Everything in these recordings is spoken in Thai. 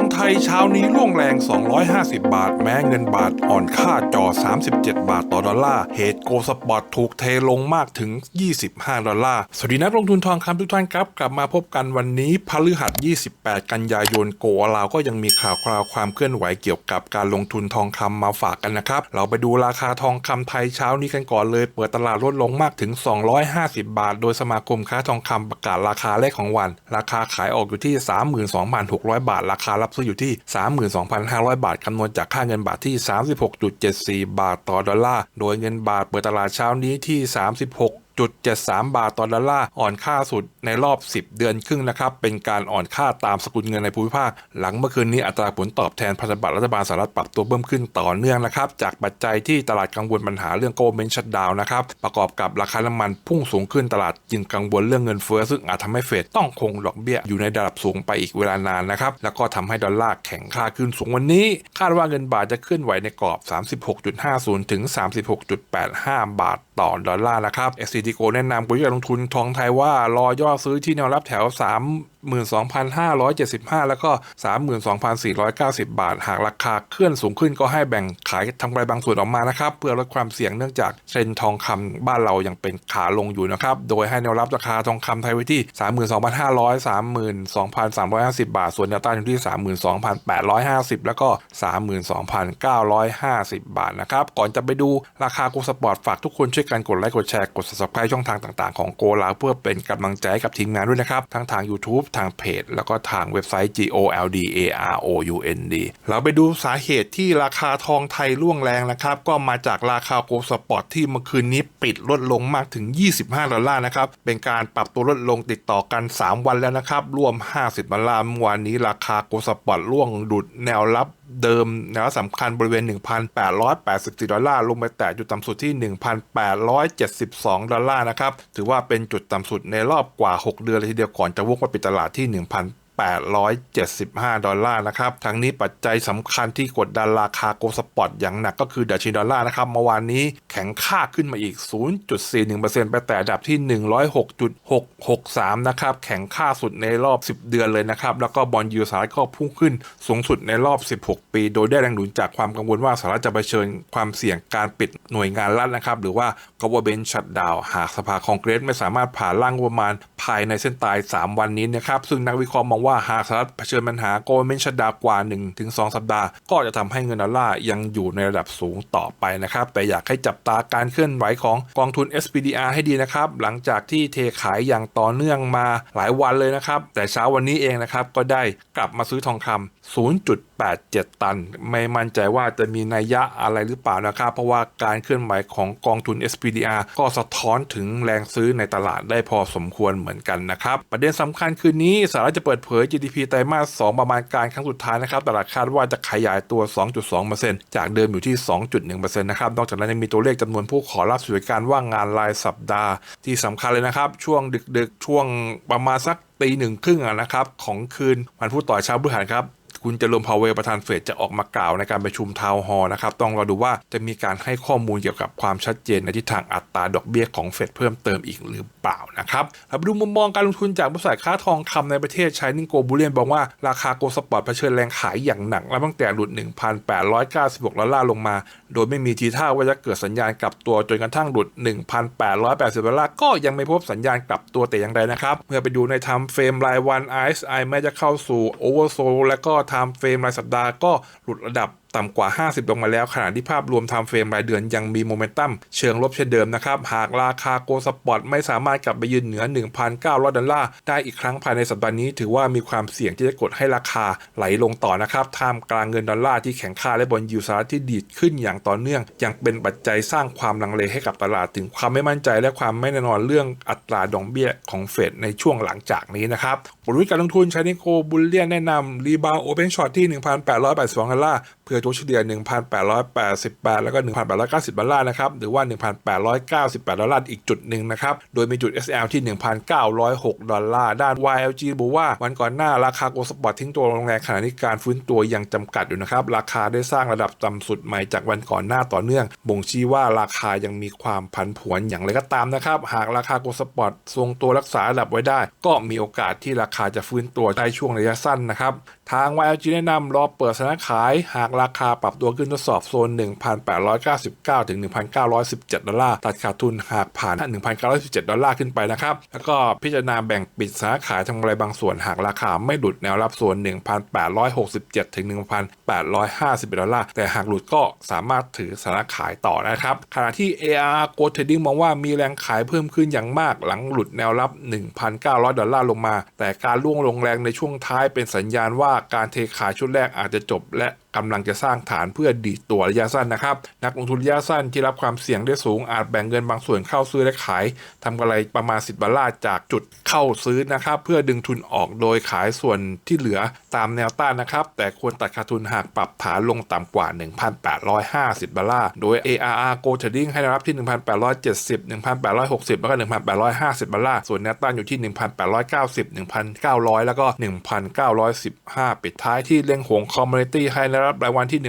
องไทยเช้านี้ร่วงแรง 250 บาท แม้เงินบาทอ่อนค่าจอ 37 บาทต่อดอลลาร์ เหตุโกสปอร์ตถูกเทลงมากถึง 25 ดอลลาร์ สวัสดีนักลงทุนทองคำทุกท่านครับ กลับมาพบกันวันนี้พฤหัส 28 กันยายนโกลาวก็ยังมีข่าวคราวความเคลื่อนไหวเกี่ยวกับการลงทุนทองคำมาฝากกันนะครับ เราไปดูราคาทองคำไทยเช้านี้กันก่อนเลย เปิดตลาดลดลงมากถึง 250 บาท โดยสมาคมค้าทองคำประกาศราคาแรกของวัน ราคาขายออกอยู่ที่ 32,600 บาทราคารับซึ่งอยู่ที่ 32,500 บาทคำนวณจากค่าเงินบาทที่ 36.74 บาทต่อดอลลาร์ โดยเงินบาทเปิดตลาดเช้านี้ที่ 36 73 บาทต่อดอลลาร์อ่อนค่าสุดในรอบ 10 เดือนครึ่งนะครับ เป็นการอ่อนค่าตามสกุลเงินในภูมิภาค หลังเมื่อคืนนี้อัตราผลตอบแทนพันธบัตรรัฐบาลสหรัฐปรับตัวเพิ่มขึ้นต่อเนื่องนะครับ จากปัจจัยที่ตลาดกังวลปัญหาเรื่องโกลเมนชัดดาวนะครับ ประกอบกับราคาน้ำมันพุ่งสูงขึ้นตลาดจึงกังวลเรื่องเงินเฟ้อซึ่งอาจทำให้เฟดต้องคงดอกเบี้ยอยู่ในระดับสูงไปอีกเวลานานนะครับ แล้วก็ทำให้ดอลลาร์แข็งค่าขึ้นสูงวันนี้ คาดว่าเงินบาทจะเคลื่อนไหวในกรอบ 36.50 ถึง 36.85 บาทต่อดอลลาร์นะครับ s ติโกแนะนำกลยุทธ์การลงทุนทองไทยว่ารอย่อซื้อที่แนวรับแถว32,575 แล้วก็ 32,490 บาท หากราคาเคลื่อนสูงขึ้นก็ให้แบ่งขายทำกำไรบางส่วนออกมานะครับ เพื่อลดความเสี่ยงเนื่องจากเทรนทองคำบ้านเรายังเป็นขาลงอยู่นะครับ โดยให้แนวรับราคาทองคำไทยไว้ที่ 32,500 32,350 บาท ส่วนแนวต้านอยู่ที่ 32,850 แล้วก็ 32,950 บาทนะครับ ก่อนจะไปดูราคาโกสปอร์ตฝากทุกคนช่วยกันกดไลค์กดแชร์กด subscribe ช่องทางต่างๆของโกลาเพื่อเป็นกำลังใจกับทีมงานด้วยนะครับทั้งทาง YouTube ทางเพจ แล้วก็ทางเว็บไซต์ goldaround เราไปดูสาเหตุที่ราคาทองไทยร่วงแรงนะครับ ก็มาจากราคาโกลสปอร์ตที่เมื่อคืนนี้ปิดลดลงมากถึง 25 ดอลลาร์นะครับ เป็นการปรับตัวลดลงติดต่อกัน 3 วันแล้วนะครับ รวม 50 ดอลลาร์เมื่อวานนี้ราคาโกลสปอร์ตร่วงดุดแนวรับ เดิมแนวสำคัญบริเวณ 1,884 ดอลลาร์ลงไปแตะจุดต่ำสุดที่ 1,872 ดอลลาร์นะครับ ถือว่าเป็นจุดต่ำสุดในรอบกว่า 6 เดือนเลยทีเดียวก่อนจะวกมาปิดตลาดที่ 1,000 875 ดอลลาร์นะครับ ทั้งนี้ปัจจัยสำคัญที่กดดันราคาโกลสปอร์ตอย่างหนักก็คือดัชนีดอลลาร์นะครับ เมื่อวานนี้แข็งค่าขึ้นมาอีก 0.41%ไปแต่ระดับที่ 106.663 นะครับ แข็งค่าสุดในรอบ 10 เดือนเลยนะครับ แล้วก็บอลยูสหรัฐก็พุ่งขึ้นสูงสุดในรอบ 16 ปี โดยได้แรงหนุนจากความกังวลว่าสหรัฐจะเผชิญความเสี่ยงการปิดหน่วยงานรัฐนะครับ หรือว่า government shutdown หากสภาคองเกรสไม่สามารถผ่านร่างงบประมาณภายในเส้นตาย 3 วันนี้นะครับ ซึ่งนักวิเคราะห์มองว่าหากสหรัฐเผชิญปัญหาโกลเมนชัดดาวกว่า 1-2 สัปดาห์ ก็จะทำให้เงินดอลลาร์ยังอยู่ในระดับสูงต่อไปนะครับ แต่อยากให้จับตาการเคลื่อนไหวของกองทุน SPDR ให้ดีนะครับ หลังจากที่เทขายอย่างต่อเนื่องมาหลายวันเลยนะครับ แต่เช้าวันนี้เองนะครับก็ได้กลับมาซื้อทองคำ0.87 ตัน ไม่มั่นใจว่าจะมีนัยยะอะไรหรือเปล่านะครับ เพราะว่าการเคลื่อนไหวของกองทุน SPDR ก็สะท้อนถึงแรงซื้อในตลาดได้พอสมควรเหมือนกันนะครับ ประเด็นสำคัญคืนนี้สหรัฐจะเปิดเผผย GDP ไตรมาส 2 ประมาณการครั้งสุดท้ายนะครับ ตลาดคาดว่าจะขยายตัว 2.2%จากเดิมอยู่ที่ 2.1%นะครับ นอกจากนั้นยังมีตัวเลขจำนวนผู้ขอรับสวัสดิการว่างงานรายสัปดาห์ ที่สำคัญเลยนะครับ ช่วงดึกๆ ช่วงประมาณสักตีหนึ่งครึ่งอะนะครับของคืนวันพุธต่อเช้าพฤหัสครับ คุณเจร์มพาวเวลประธานเฟดจะออกมากล่าวในการประชุมทาวน์ฮอลล์นะครับต้องรอดูว่าจะมีการให้ข้อมูลเกี่ยวกับความชัดเจนในทิศทางอัตราดอกเบี้ยของเฟดเพิ่มเติมอีกหรือเปล่านะครับเราไปดูมุมมองการลงทุนจากบริษัทค้าทองคำในประเทศชายนิงโกบูเลียนบอกว่าราคาโกลสปอร์ตเผชิญแรงขายอย่างหนักและตั้งแต่หลุด 1,896ดอลลาร์ลงมา โดยไม่มีทีท่าว่าจะเกิดสัญญาณกลับตัวจนกระทั่งหลุด 1,880ดอลลาร์ก็ยังไม่พบสัญญาณกลับตัวแต่อย่างใดนะครับเมื่อไปดูในไทม์เฟรมรายวัน RSI แม้จะเข้าสู่โอเวอร์โซลและก็ไทม์เฟรมรายสัปดาห์ก็หลุดระดับ ต่ำกว่า 50 ลงมาแล้วขณะที่ภาพรวมไทม์เฟรมรายเดือนยังมีโมเมนตัมเชิงลบเช่นเดิมนะครับ หากราคาโกลสปอร์ตไม่สามารถกลับไปยืนเหนือ 1,900 ดอลลาร์ได้อีกครั้งภายในสัปดาห์นี้ ถือว่ามีความเสี่ยงที่จะกดให้ราคาไหลลงต่อนะครับท่ามกลางเงินดอลลาร์ที่แข็งค่าและบอลยูสหรัฐที่ดีดขึ้นอย่างต่อเนื่อง ยังเป็นปัจจัยสร้างความลังเลให้กับตลาดถึงความไม่มั่นใจและความไม่แน่นอนเรื่องอัตราดอกเบี้ยของเฟดในช่วงหลังจากนี้นะครับบริการลงทุนชานิโคบุลเลียนแนะนำรีบาวโอเพนช็อตที่ 1,882ดอลลาร์ เพื่อตัวเฉลี่ย 1,888 แล้วก็ 1,890 ดอลลาร์นะครับ หรือว่า 1,898 ดอลลาร์อีกจุดหนึ่งนะครับ โดยมีจุด SL ที่ 1,906 ดอลลาร์ ด้าน YLG บอกว่าวันก่อนหน้าราคาโกลสปอร์ตทิ้งตัวลงแรงขณะนี้การฟื้นตัวยังจำกัดอยู่นะครับ ราคาได้สร้างระดับต่ำสุดใหม่จากวันก่อนหน้าต่อเนื่อง บ่งชี้ว่าราคายังมีความผันผวนอย่างไรก็ตามนะครับ หากราคาโกลสปอร์ตทรงตัวรักษาระดับไว้ได้ ก็มีโอกาสที่ราคาจะฟื้นตัวได้ช่วงระยะสั้นนะครับ ทาง YLG แนะนำรอเปิดสถานะขายหากราคาปรับตัวขึ้นทดสอบโซน 1,899 ถึง 1,917 ดอลลาร์ ตัดขาดทุนหากผ่าน 1,917 ดอลลาร์ขึ้นไปนะครับ แล้วก็พิจารณาแบ่งปิดสถานะขายทำกำไรบางส่วนหากราคาไม่หลุดแนวรับโซน 1,867 ถึง 1,850ดอลลาร์ แต่หากหลุดก็สามารถถือสถานะขายต่อนะครับ ขณะที่ AR Go Trading มองว่ามีแรงขายเพิ่มขึ้นอย่างมากหลังหลุดแนวรับ 1,900 ดอลลาร์ลงมา แต่การล่วงลงแรงในช่วงท้ายเป็นสัญญาณว่าการเทขายชุดแรกอาจจะจบและกำลังจะสร้างฐานเพื่อดีดตัวระยะสั้นนะครับ นักลงทุนระยะสั้นที่รับความเสี่ยงได้สูงอาจแบ่งเงินบางส่วนเข้าซื้อและขายทำกำไรประมาณ 10ดอลลาร์จากจุดเข้าซื้อนะครับ เพื่อดึงทุนออกโดยขายส่วนที่เหลือตามแนวต้านนะครับ แต่ควรตัดขาดทุนหากปรับฐานลงต่ำกว่า 1,850ดอลลาร์โดย ARR Go Trading ให้แนวรับที่ 1,870 1,860 แล้วก็ 1,850ดอลลาร์ส่วนแนวต้านอยู่ที่ 1,890 1,900 แล้วก็ 1,915 ปิดท้ายที่เล่งหงคอมมูนิตี้ให้ได้รับรายวันที่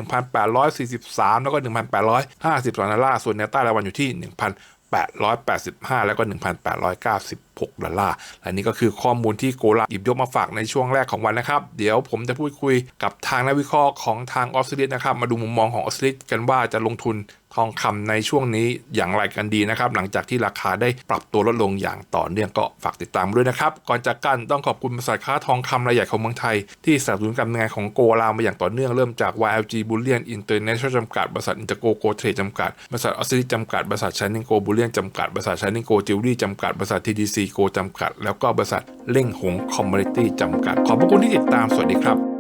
1,843 แล้วก็ 1,852ดอลลาร์ส่วนแนวต้านรายวันอยู่ที่ 1,885 แล้วก็ 1,890 6 ดอลลาร์ และนี่ก็คือข้อมูลที่โกลาหยิบยกมาฝากในช่วงแรกของวันนะครับ เดี๋ยวผมจะพูดคุยกับทางนักวิเคราะห์ของทางออสเตรเลียนะครับ มาดูมุมมองของออสเตรเลียกันว่าจะลงทุนทองคำในช่วงนี้อย่างไรกันดีนะครับ หลังจากที่ราคาได้ปรับตัวลดลงอย่างต่อเนื่องก็ฝากติดตามด้วยนะครับ ก่อนจากกันต้องขอบคุณบริษัทค้าทองคำรายใหญ่ของเมืองไทย ที่สนับสนุนการทำงานของโกลามาอย่างต่อเนื่องเริ่มจาก YLG Bullion International จำกัดบริษัทอินเตอร์โกโกเทรดจำกัดบริษัทออสเตรเลียจำกัดบริษัทชันนิงโกบูเลียนจำกัดบริษัทชันนิงโกจิวเวลรี่จำกัดบริษัท TDC โกจำกัด แล้วก็บริษัทเล่งหงคอมมูนิตี้จำกัด ขอบพระคุณที่ติดตามสวัสดีครับ